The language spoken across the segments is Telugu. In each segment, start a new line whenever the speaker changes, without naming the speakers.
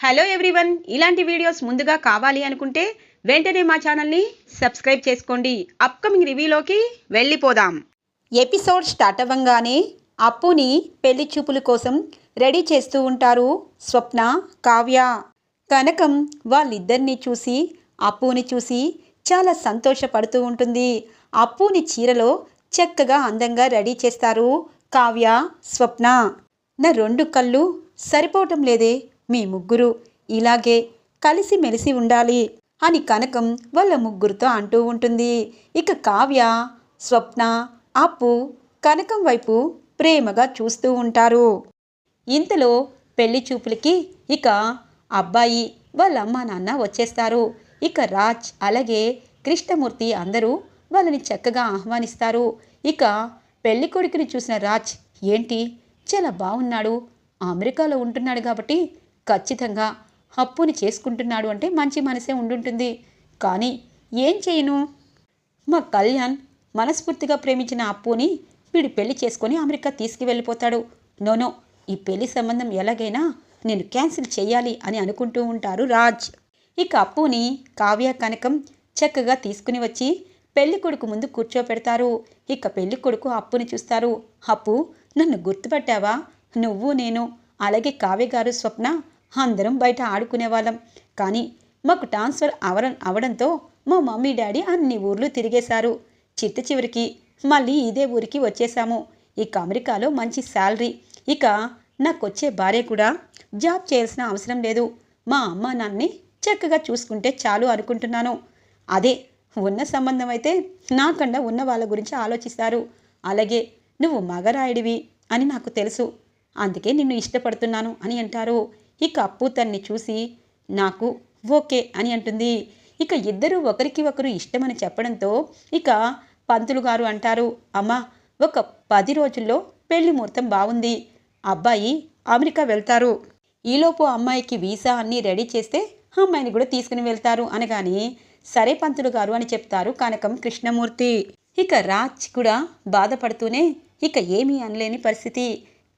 హలో ఎవ్రీవన్ ఇలాంటి వీడియోస్ ముందుగా కావాలి అనుకుంటే వెంటనే మా ఛానల్ని సబ్స్క్రైబ్ చేసుకోండి. అప్కమింగ్ రివ్యూలోకి వెళ్ళిపోదాం. ఎపిసోడ్ స్టార్ట్ అవ్వంగానే అప్పుని పెళ్ళి చూపుల కోసం రెడీ చేస్తూ ఉంటారు స్వప్న కావ్య. కనకం వాళ్ళిద్దరినీ చూసి అప్పుని చూసి చాలా సంతోషపడుతూ ఉంటుంది. అప్పుని చీరలో చక్కగా అందంగా రెడీ చేస్తారు కావ్య స్వప్న. నా రెండు కళ్ళు సరిపోవటం లేదే. మీ ముగ్గురు ఇలాగే కలిసి మెలిసి ఉండాలి అని కనకం వాళ్ళ ముగ్గురితో అంటూ ఉంటుంది. ఇక కావ్య స్వప్న అప్పు కనకం వైపు ప్రేమగా చూస్తూ ఉంటారు. ఇంతలో పెళ్ళి చూపులకి ఇక అబ్బాయి వాళ్ళ అమ్మ నాన్న వచ్చేస్తారు. ఇక రాజ్ అలాగే కృష్ణమూర్తి అందరూ వాళ్ళని చక్కగా ఆహ్వానిస్తారు. ఇక పెళ్ళి కొడుకుని చూసిన రాజ్ ఏంటి? చాలా బాగున్నాడు అమెరికాలో ఉంటున్నాడు కాబట్టి ఖచ్చితంగా అప్పుని చేసుకుంటున్నాడు అంటే మంచి మనసే ఉండుంటుంది. కానీ ఏం చేయను? మా కళ్యాణ్ మనస్ఫూర్తిగా ప్రేమించిన అప్పుని వీడు పెళ్ళి చేసుకొని అమెరికా తీసుకువెళ్ళిపోతాడు. నోనో ఈ పెళ్ళి సంబంధం ఎలాగైనా నేను క్యాన్సిల్ చేయాలి అని అనుకుంటూ ఉంటారు రాజ్. ఇక అప్పుని కావ్య కనకం చక్కగా తీసుకుని వచ్చి పెళ్ళి కొడుకు ముందు కూర్చోపెడతారు. ఇక పెళ్ళి కొడుకు అప్పుని చూస్తారు. అప్పు నన్ను గుర్తుపట్టావా? నువ్వు నేను అలాగే కావ్య గారు స్వప్న అందరం బయట ఆడుకునేవాళ్ళం కానీ మాకు ట్రాన్స్ఫర్ అవర అవడంతో మా మమ్మీ డాడీ అన్ని ఊర్లు తిరిగేశారు. చిట్ట చివరికి మళ్ళీ ఇదే ఊరికి వచ్చేసాము ఇక అమెరికాలో మంచి శాలరీ. ఇక నాకు వచ్చే భార్య కూడా జాబ్ చేయాల్సిన అవసరం లేదు. మా అమ్మ నాన్ని చక్కగా చూసుకుంటే చాలు అనుకుంటున్నాను. అదే ఉన్న సంబంధం అయితే నాకన్నా ఉన్న వాళ్ళ గురించి ఆలోచిస్తారు. అలాగే నువ్వు మగరాయుడివి అని నాకు తెలుసు. అందుకే నిన్ను ఇష్టపడుతున్నాను అని అంటారు. ఇక అప్పు తన్ని చూసి నాకు ఓకే అని అంటుంది. ఇక ఇద్దరు ఒకరికి ఒకరు ఇష్టమని చెప్పడంతో ఇక పంతులు గారు అంటారు అమ్మా ఒక పది రోజుల్లో పెళ్ళి ముహూర్తం బాగుంది. అబ్బాయి అమెరికా వెళ్తారు. ఈలోపు అమ్మాయికి వీసా అన్నీ రెడీ చేస్తే అమ్మాయిని కూడా తీసుకుని వెళ్తారు అనగానే సరే పంతులు గారు అని చెప్తారు కనకం కృష్ణమూర్తి. ఇక రాజ్ కూడా బాధపడుతూనే ఇక ఏమీ అనలేని పరిస్థితి.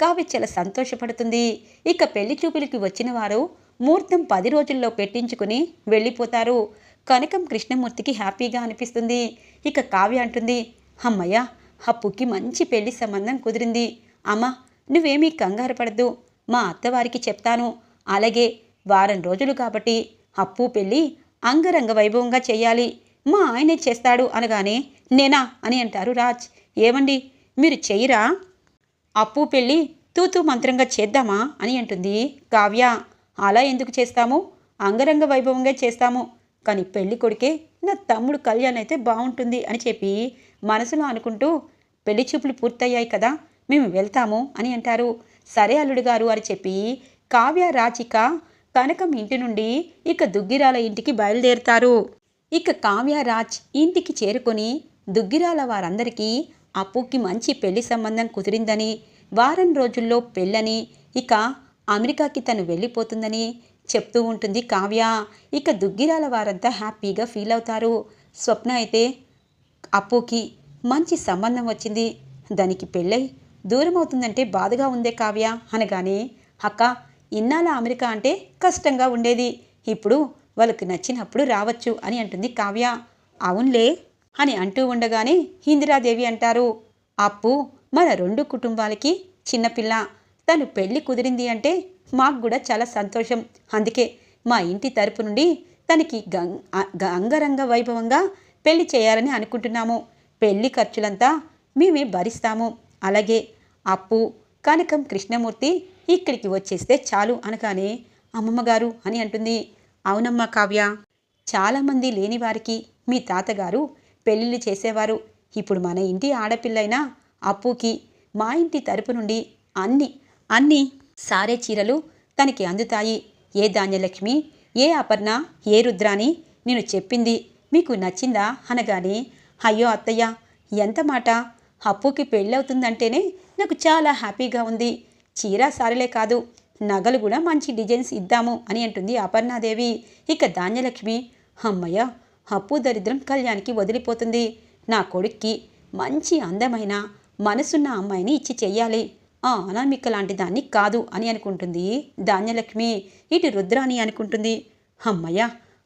కావ్య చాలా సంతోషపడుతుంది. ఇక పెళ్ళి చూపులకి వచ్చిన వారు ముహూర్తం పది రోజుల్లో పెట్టించుకుని వెళ్ళిపోతారు. కనకం కృష్ణమూర్తికి హ్యాపీగా అనిపిస్తుంది. ఇక కావ్య అంటుంది అమ్మయ్య అప్పుకి మంచి పెళ్ళి సంబంధం కుదిరింది. అమ్మ నువ్వేమీ కంగారు పడద్దు. మా అత్తవారికి చెప్తాను. అలాగే వారం రోజులు కాబట్టి అప్పు పెళ్ళి అంగరంగ వైభవంగా చేయాలి. మా ఆయనే చేస్తాడు అనగానే నేనా అని అంటారు రాజ్. ఏమండి మీరు చెయ్యరా? అప్పు పెళ్ళి తూతూ మంత్రంగా చేద్దామా అని అంటుంది కావ్య. అలా ఎందుకు చేస్తాము? అంగరంగ వైభవంగా చేస్తాము. కానీ పెళ్ళి కొడుకే నా తమ్ముడు కళ్యాణ్ అయితే బాగుంటుంది అని చెప్పి మనసులో అనుకుంటూ పెళ్ళి చూపులు పూర్తయ్యాయి కదా మేము వెళ్తాము అని అంటారు. సరే అల్లుడు గారు అని చెప్పి కావ్య రాచిక కనకం ఇంటి నుండి ఇక దుగ్గిరాల ఇంటికి బయలుదేరుతారు. ఇక కావ్య రాజ్ ఇంటికి చేరుకొని దుగ్గిరాల వారందరికీ అప్పుకి మంచి పెళ్ళి సంబంధం కుదిరిందని వారం రోజుల్లో పెళ్ళని ఇక అమెరికాకి తను వెళ్ళిపోతుందని చెప్తూ ఉంటుంది కావ్య. ఇక దుగ్గిరాల వారంతా హ్యాపీగా ఫీల్ అవుతారు. స్వప్న అయితే అప్పుకి మంచి సంబంధం వచ్చింది. దానికి పెళ్ళై దూరం అవుతుందంటే బాధగా ఉందే కావ్య అనగానే అక్క ఇన్నాళ్ళ అమెరికా అంటే కష్టంగా ఉండేది. ఇప్పుడు వాళ్ళకి నచ్చినప్పుడు రావచ్చు అని అంటుంది కావ్య. అవునులే అని అంటూ ఉండగానే ఇందిరాదేవి అంటారు అప్పు మన రెండు కుటుంబాలకి చిన్నపిల్ల తను పెళ్ళి కుదిరింది అంటే మాకు కూడా చాలా సంతోషం. అందుకే మా ఇంటి తరపు నుండి తనకి గం అంగరంగ వైభవంగా పెళ్ళి చేయాలని అనుకుంటున్నాము. పెళ్ళి ఖర్చులంతా మేమే భరిస్తాము. అలాగే అప్పు కనకం కృష్ణమూర్తి ఇక్కడికి వచ్చేస్తే చాలు అనగానే అమ్మమ్మగారు అని అంటుంది. అవునమ్మా కావ్య. చాలామంది లేని వారికి మీ తాతగారు పెళ్ళిళ్ళు చేసేవారు. ఇప్పుడు మన ఇంటి ఆడపిల్లైనా అప్పుకి మా ఇంటి తరపు నుండి అన్ని అన్ని సారే చీరలు తనకి అందుతాయి. ఏ ధాన్యలక్ష్మి ఏ అపర్ణ ఏ రుద్రాని నేను చెప్పింది మీకు నచ్చిందా అనగానే అయ్యో అత్తయ్య ఎంత మాట? అప్పుకి పెళ్ళవుతుందంటేనే నాకు చాలా హ్యాపీగా ఉంది. చీర సారలే కాదు నగలు కూడా మంచి డిజైన్స్ ఇద్దాము అని అంటుంది అపర్ణాదేవి. ఇక ధాన్యలక్ష్మి అమ్మయ్య అప్పు దరిద్రం కళ్యాణ్కి వదిలిపోతుంది. నా కొడుక్కి మంచి అందమైన మనసున్న అమ్మాయిని ఇచ్చి చెయ్యాలి. ఆ అనామిక లాంటి దాన్ని కాదు అని అనుకుంటుంది ధాన్యలక్ష్మి. ఇటు రుద్రాని అనుకుంటుంది అమ్మయ్య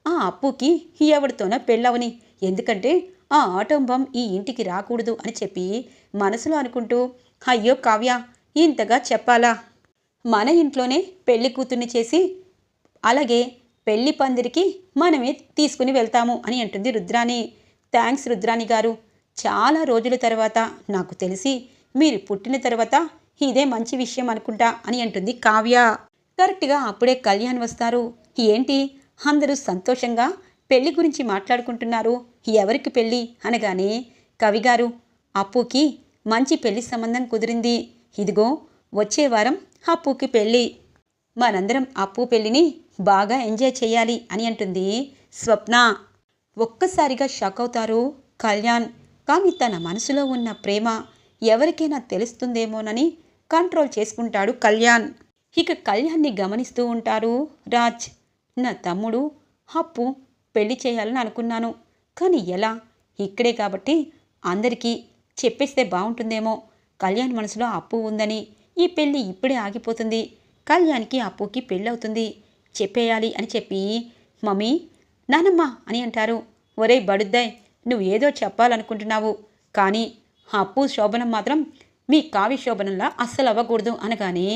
ఆ అప్పుకి ఎవరితోనో పెళ్ళవని. ఎందుకంటే ఆ ఆటంబం ఈ ఇంటికి రాకూడదు అని చెప్పి మనసులో అనుకుంటూ అయ్యో కావ్య ఇంతగా చెప్పాలా? మన ఇంట్లోనే పెళ్ళి కూతుర్ని చేసి అలాగే పెళ్ళి పందిరికి మనమే తీసుకుని వెళ్తాము అని అంటుంది రుద్రాణి. థ్యాంక్స్ రుద్రాణి గారు. చాలా రోజుల తర్వాత నాకు తెలిసి మీరు పుట్టిన తర్వాత ఇదే మంచి విషయం అనుకుంటా అని అంటుంది కావ్య. కరెక్ట్గా అప్పుడే కళ్యాణ్ వస్తారు. ఏంటి? అందరూ సంతోషంగా పెళ్ళి గురించి మాట్లాడుకుంటున్నారు. ఎవరికి పెళ్ళి అనగానే కవిగారు అప్పుకి మంచి పెళ్ళి సంబంధం కుదిరింది. ఇదిగో వచ్చే వారం అప్పుకి పెళ్ళి మనందరం అప్పు పెళ్ళిని బాగా ఎంజాయ్ చేయాలి అని అంటుంది స్వప్న. ఒక్కసారిగా షాక్ అవుతారు కళ్యాణ్. కానీ తన మనసులో ఉన్న ప్రేమ ఎవరికైనా తెలుస్తుందేమోనని కంట్రోల్ చేసుకుంటాడు కళ్యాణ్. ఇక కళ్యాణ్ని గమనిస్తూ ఉంటారు రాజ్. నా తమ్ముడు అప్పు పెళ్ళి చేయాలని అనుకున్నాను. కానీ ఎలా? ఇక్కడే కాబట్టి అందరికీ చెప్పేస్తే బాగుంటుందేమో. కళ్యాణ్ మనసులో అప్పు ఉందని ఈ పెళ్ళి ఇప్పుడే ఆగిపోతుంది. కళ్యాణ్కి అప్పుకి పెళ్ళవుతుంది. చెప్పేయాలి అని చెప్పి మమ్మీ నానమ్మ అని అంటారు. ఒరే బడుద్దాయ్ నువ్వు ఏదో చెప్పాలనుకుంటున్నావు కానీ అప్పు శోభనం మాత్రం మీ కావ్య శోభనంలా అస్సలు అవ్వకూడదు అనగానే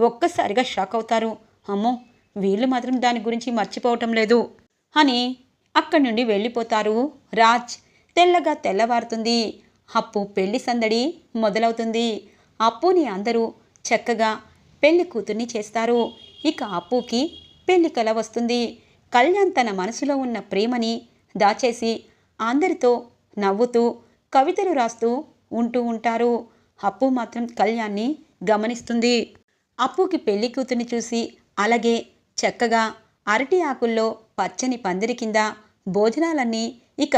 ఒక్కసారిగా షాక్ అవుతారు. అమ్మో వీళ్ళు మాత్రం దాని గురించి మర్చిపోవటం లేదు అని అక్కడి నుండి వెళ్ళిపోతారు. రాజ్ తెల్లగా తెల్లవారుతుంది. అప్పు పెళ్ళి సందడి మొదలవుతుంది. అప్పుని అందరూ చక్కగా పెళ్ళి కూతుర్ని చేస్తారు. ఇక అప్పుకి పెళ్ళి కల వస్తుంది. కళ్యాణ్ తన మనసులో ఉన్న ప్రేమని దాచేసి అందరితో నవ్వుతూ కవితలు రాస్తూ ఉంటూ ఉంటారు. అప్పు మాత్రం కళ్యాణ్ని గమనిస్తుంది. అప్పుకి పెళ్ళి కూతుని చూసి అలాగే చక్కగా అరటి ఆకుల్లో పచ్చని పందిరి కింద భోజనాలన్నీ ఇక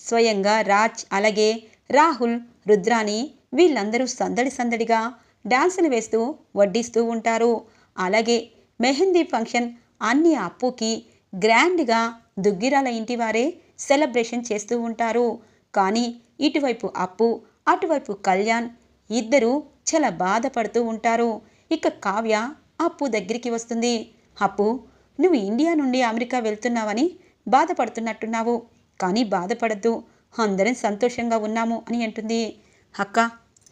స్వయంగా రాజ్ అలాగే రాహుల్ రుద్రాని వీళ్ళందరూ సందడి సందడిగా డాన్సులు వేస్తూ వడ్డిస్తూ ఉంటారు. అలాగే మెహందీ ఫంక్షన్ అన్ని అప్పుకి గ్రాండ్గా దుగ్గిరాల ఇంటివారే సెలబ్రేషన్ చేస్తూ ఉంటారు. కానీ ఇటువైపు అప్పు అటువైపు కళ్యాణ్ ఇద్దరూ చాలా బాధపడుతూ ఉంటారు. ఇక కావ్య అప్పు దగ్గరికి వస్తుంది. అప్పు నువ్వు ఇండియా నుండి అమెరికా వెళ్తున్నావని బాధపడుతున్నట్టున్నావు. కానీ బాధపడద్దు. అందరం సంతోషంగా ఉన్నాము అని అంటుంది. అక్క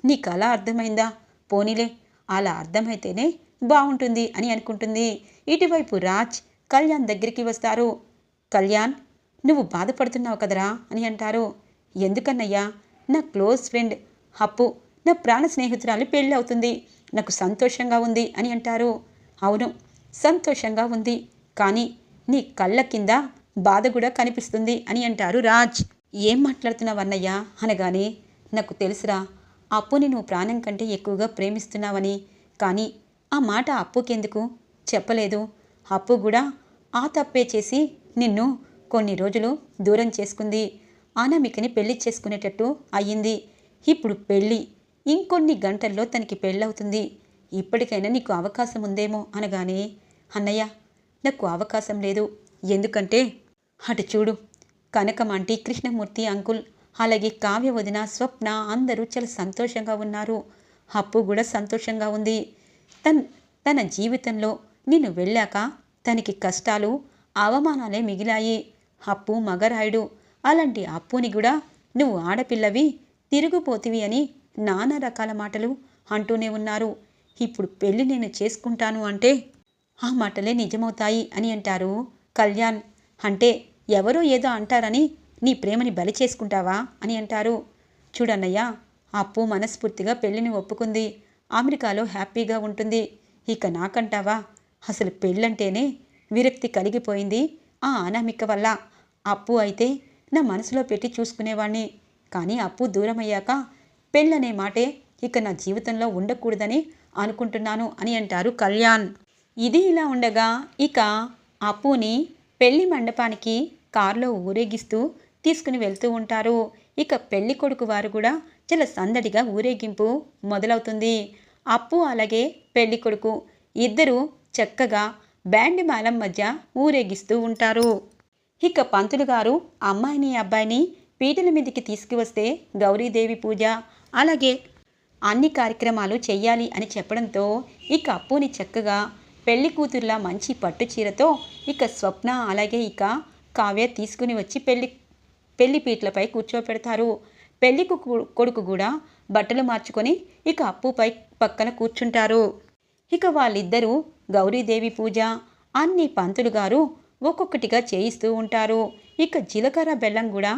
నీకు అలా అర్థమైందా? పోనీలే. అలా అర్థమైతేనే బాగుంటుంది అని అనుకుంటుంది. ఇటువైపు రాజ్ కళ్యాణ్ దగ్గరికి వస్తారు. కళ్యాణ్ నువ్వు బాధపడుతున్నావు కదరా అని అంటారు. ఎందుకన్నయ్యా నా క్లోజ్ ఫ్రెండ్ అప్పు నా ప్రాణ స్నేహితురాలు పెళ్ళి అవుతుంది. నాకు సంతోషంగా ఉంది అని అంటారు. అవును సంతోషంగా ఉంది. కానీ నీ కళ్ళ కింద బాధ కూడా కనిపిస్తుంది అని అంటారు రాజ్. ఏం మాట్లాడుతున్నావన్నయ్యా అనగానే నాకు తెలుసురా అప్పుని నువ్వు ప్రాణం కంటే ఎక్కువగా ప్రేమిస్తున్నావని. కానీ ఆ మాట అప్పుకెందుకు? చెప్పలేదు. అప్పు కూడా ఆ తప్పే చేసి నిన్ను కొన్ని రోజులు దూరం చేసుకుంది. అనామికని పెళ్ళి చేసుకునేటట్టు అయ్యింది. ఇప్పుడు పెళ్ళి. ఇంకొన్ని గంటల్లో తనకి పెళ్ళవుతుంది. ఇప్పటికైనా నీకు అవకాశం ఉందేమో అనగానే అన్నయ్య నాకు అవకాశం లేదు. ఎందుకంటే అటు చూడు కనకమాంటి కృష్ణమూర్తి అంకుల్ అలాగే కావ్య వదిన స్వప్న అందరూ చాలా సంతోషంగా ఉన్నారు. అప్పు కూడా సంతోషంగా ఉంది. తన్ తన జీవితంలో నేను వెళ్ళాక తనకి కష్టాలు అవమానాలే మిగిలాయి. అప్పు మగరాయుడు. అలాంటి అప్పుని కూడా నువ్వు ఆడపిల్లవి తిరుగుపోతివి అని నానా రకాల మాటలు అంటూనే ఉన్నారు. ఇప్పుడు పెళ్ళి నేను చేసుకుంటాను అంటే ఆ మాటలే నిజమవుతాయి అని అంటారు కళ్యాణ్. అంటే ఎవరో ఏదో అంటారని నీ ప్రేమని బలి చేసుకుంటావా అని అంటారు. చూడన్నయ్య అప్పు మనస్ఫూర్తిగా పెళ్ళిని ఒప్పుకుంది. అమెరికాలో హ్యాపీగా ఉంటుంది. ఇక నాకంటావా? అసలు పెళ్ళంటేనే విరక్తి కలిగిపోయింది ఆ అనామిక వల్ల. అప్పు అయితే నా మనసులో పెట్టి చూసుకునేవాణ్ణి. కానీ అప్పు దూరమయ్యాక పెళ్ళనే మాటే ఇక నా జీవితంలో ఉండకూడదని అనుకుంటున్నాను అని అంటారు కళ్యాణ్. ఇది ఇలా ఉండగా ఇక అప్పుని పెళ్ళి మండపానికి కారులో ఊరేగిస్తూ తీసుకుని వెళ్తూ ఉంటారు. ఇక పెళ్ళి కొడుకు వారు కూడా చాలా సందడిగా ఊరేగింపు మొదలవుతుంది. అప్పు అలాగే పెళ్ళి కొడుకు ఇద్దరు చక్కగా బ్యాండ్ మాలం మధ్య ఊరేగిస్తూ ఉంటారు. ఇక పంతులు గారు అమ్మాయిని అబ్బాయిని పీటల మీదకి తీసుకువస్తే గౌరీదేవి పూజ అలాగే అన్ని కార్యక్రమాలు చెయ్యాలి అని చెప్పడంతో ఇక అప్పుని చక్కగా పెళ్ళి కూతుర్లా మంచి పట్టు చీరతో ఇక స్వప్న అలాగే ఇక కావ్య తీసుకుని వచ్చి పెళ్ళి పెళ్ళి పీట్లపై కూర్చోపెడతారు. పెళ్ళి కొడుకు కూడా బట్టలు మార్చుకొని ఇక అప్పుపై పక్కన కూర్చుంటారు. ఇక వాళ్ళిద్దరూ గౌరీదేవి పూజ అన్ని పంతులు గారు ఒక్కొక్కటిగా చేయిస్తూ ఉంటారు. ఇక జీలకర్ర బెల్లం కూడా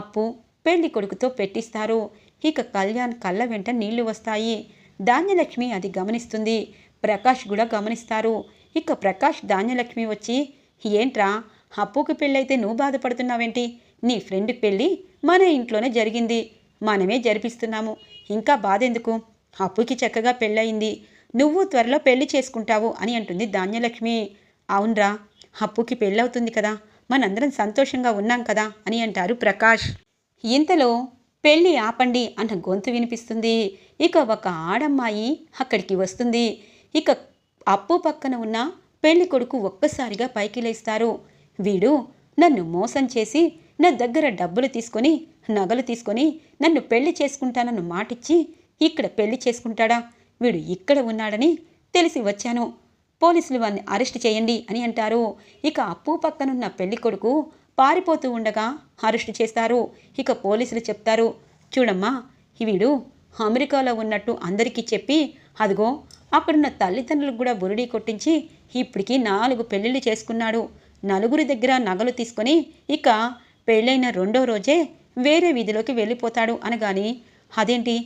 అప్పు పెళ్ళి కొడుకుతో పెట్టిస్తారు. ఇక కళ్యాణ్ కళ్ళ వెంట నీళ్ళు వస్తాయి. ధాన్యలక్ష్మి అది గమనిస్తుంది. ప్రకాష్ కూడా గమనిస్తారు. ఇక ప్రకాష్ ధాన్యలక్ష్మి వచ్చి ఏంట్రా అప్పుకి పెళ్ళైతే నువ్వు బాధపడుతున్నావేంటి? నీ ఫ్రెండ్ పెళ్ళి మన ఇంట్లోనే జరిగింది. మనమే జరిపిస్తున్నాము. ఇంకా బాధెందుకు? అప్పుకి చక్కగా పెళ్ళయింది. నువ్వు త్వరలో పెళ్ళి చేసుకుంటావు అని అంటుంది ధాన్యలక్ష్మి. అవునరా అప్పుకి పెళ్ళవుతుంది కదా. మనందరం సంతోషంగా ఉన్నాం కదా అని అంటారు ప్రకాష్. ఇంతలో పెళ్ళి ఆపండి అన్న గొంతు వినిపిస్తుంది. ఇక ఒక ఆడమ్మాయి అక్కడికి వస్తుంది. ఇక అప్పు పక్కన ఉన్న పెళ్ళి కొడుకు ఒక్కసారిగా పైకి లేస్తారు వీడు నన్ను మోసం చేసి నా దగ్గర డబ్బులు తీసుకొని నగలు తీసుకొని నన్ను పెళ్ళి చేసుకుంటానన్న మాటిచ్చి ఇక్కడ పెళ్ళి చేసుకుంటాడా? వీడు ఇక్కడ ఉన్నాడని తెలిసి వచ్చాను. పోలీసులు వారిని అరెస్ట్ చేయండి అని అంటారు. ఇక అప్పు పక్కనున్న పెళ్ళి కొడుకు పారిపోతూ ఉండగా అరెస్ట్ చేస్తారు. ఇక పోలీసులు చెప్తారు చూడమ్మా వీడు అమెరికాలో ఉన్నట్టు అందరికీ చెప్పి అదిగో అక్కడున్న తల్లిదండ్రులకు కూడా బురుడీ కొట్టించి ఇప్పటికి నాలుగు పెళ్ళిళ్ళు చేసుకున్నాడు. నలుగురి దగ్గర నగలు తీసుకొని ఇక పెళ్ళైన రెండో రోజే వేరే వీధిలోకి వెళ్ళిపోతాడు అనగాని అదేంటి?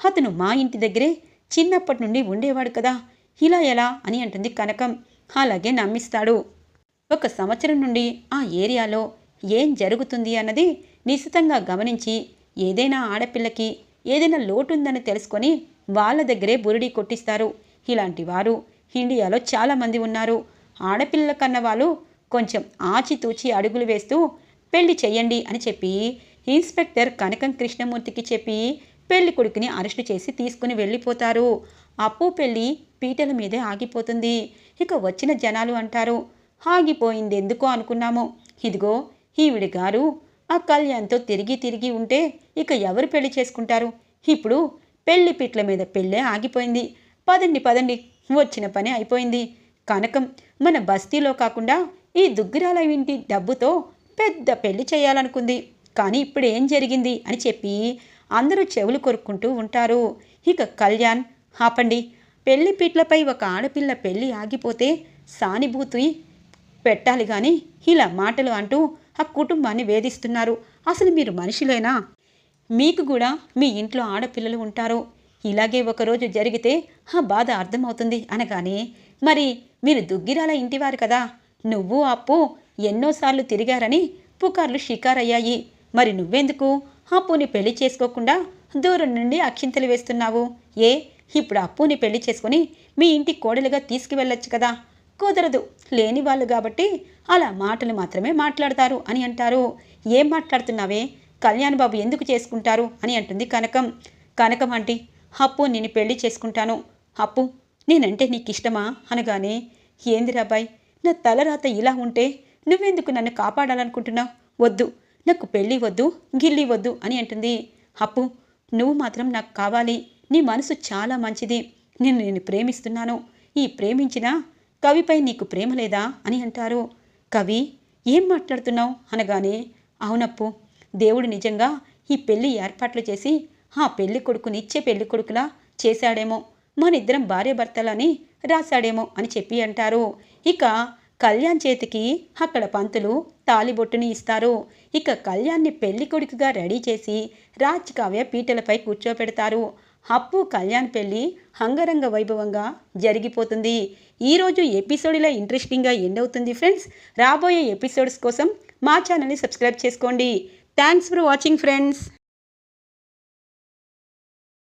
అతను మా ఇంటి దగ్గరే చిన్నప్పటి నుండి ఉండేవాడు కదా ఇలా ఎలా? అని అంటుంది కనకం. అలాగే నమ్మిస్తాడు. ఒక సంవత్సరం నుండి ఆ ఏరియాలో ఏం జరుగుతుంది అన్నది నిశితంగా గమనించి ఏదైనా ఆడపిల్లకి ఏదైనా లోటుందని తెలుసుకొని వాళ్ళ దగ్గరే బురిడి కొట్టిస్తారు. ఇలాంటి వారు ఇండియాలో చాలామంది ఉన్నారు. ఆడపిల్లల కన్న వాళ్ళు కొంచెం ఆచితూచి అడుగులు వేస్తూ పెళ్ళి చేయండి అని చెప్పి ఇన్స్పెక్టర్ కనకం కృష్ణమూర్తికి చెప్పి పెళ్ళి కొడుకుని అరెస్టు చేసి తీసుకుని వెళ్ళిపోతారు. అప్పు పెళ్ళి పీటల మీదే ఆగిపోతుంది. ఇక వచ్చిన జనాలు అంటారు ఆగిపోయింది ఎందుకో అనుకున్నాము? ఇదిగో ఈవిడి గారు ఆ కళ్యాణ్తో తిరిగి తిరిగి ఉంటే ఇక ఎవరు పెళ్ళి చేసుకుంటారు? ఇప్పుడు పెళ్ళి పీట్ల మీద పెళ్ళే ఆగిపోయింది. పదండి పదండి వచ్చిన పని అయిపోయింది. కనకం మన బస్తీలో కాకుండా ఈ దుగ్గిరాల ఇంటి డబ్బుతో పెద్ద పెళ్ళి చేయాలనుకుంది. కానీ ఇప్పుడు ఏం జరిగింది అని చెప్పి అందరూ చెవులు కొరుక్కుంటూ ఉంటారు. ఇక కళ్యాణ్ ఆపండి. పెళ్ళి పీట్లపై ఒక ఆడపిల్ల పెళ్ళి ఆగిపోతే సానుభూతి పెట్టాలి కానీ ఇలా మాటలు అంటూ ఆ కుటుంబాన్ని వేధిస్తున్నారు. అసలు మీరు మనుషులేనా? మీకు కూడా మీ ఇంట్లో ఆడపిల్లలు ఉంటారు. ఇలాగే ఒకరోజు జరిగితే ఆ బాధ అర్థమవుతుంది అనగానే మరి మీరు దుగ్గిరాల ఇంటివారు కదా. నువ్వు అప్పు ఎన్నోసార్లు తిరిగారని పుకార్లు షికారయ్యాయి. మరి నువ్వెందుకు? అప్పుని పెళ్ళి చేసుకోకుండా దూరం నుండి అక్షింతలు వేస్తున్నావు. ఏ? ఇప్పుడు అప్పుని పెళ్ళి చేసుకుని మీ ఇంటి కోడలుగా తీసుకువెళ్ళొచ్చు కదా. కుదరదు. లేని వాళ్ళు కాబట్టి అలా మాటలు మాత్రమే మాట్లాడతారు అని అంటారు. ఏం మాట్లాడుతున్నావే? కళ్యాణ్ బాబు ఎందుకు చేసుకుంటారు? అని అంటుంది కనకం. కనకం ఆంటీ అప్పు నేను పెళ్ళి చేసుకుంటాను. అప్పు? నేనంటే నీకు ఇష్టమా అనగానే ఏందిరాబాయ్ నా తలరాత ఇలా ఉంటే నువ్వెందుకు నన్ను కాపాడాలనుకుంటున్నావు? వద్దు. నాకు పెళ్ళి వద్దు గిల్లి వద్దు అని అంటుంది. అప్పు నువ్వు మాత్రం నాకు కావాలి. నీ మనసు చాలా మంచిది. నేను నేను ప్రేమిస్తున్నాను. ఈ ప్రేమించిన కవిపై నీకు ప్రేమ లేదా అని అంటారు. కవి ఏం మాట్లాడుతున్నావు? అనగానే అవునప్పు దేవుడు నిజంగా ఈ పెళ్ళి ఏర్పాట్లు చేసి ఆ పెళ్ళి కొడుకునిచ్చే పెళ్ళి కొడుకులా చేశాడేమో. మనిద్దరం భార్యాభర్తలని రాశాడేమో అని చెప్పి అంటారు. ఇక కళ్యాణ్ చేతికి అక్కడ పంతులు తాలిబొట్టుని ఇస్తారు. ఇక కళ్యాణ్ని పెళ్ళి కొడుకుగా రెడీ చేసి రాజ్ కావ్య పీటలపై కూర్చోపెడతారు. అప్పు కళ్యాణ్ పెళ్ళి అంగరంగ వైభవంగా జరిగిపోతుంది. ఈరోజు ఎపిసోడ్ ఇలా ఇంట్రెస్టింగ్గా ఎండ్ అవుతుంది ఫ్రెండ్స్. రాబోయే ఎపిసోడ్స్ కోసం మా ఛానల్ని సబ్స్క్రైబ్ చేసుకోండి. Thanks for watching friends.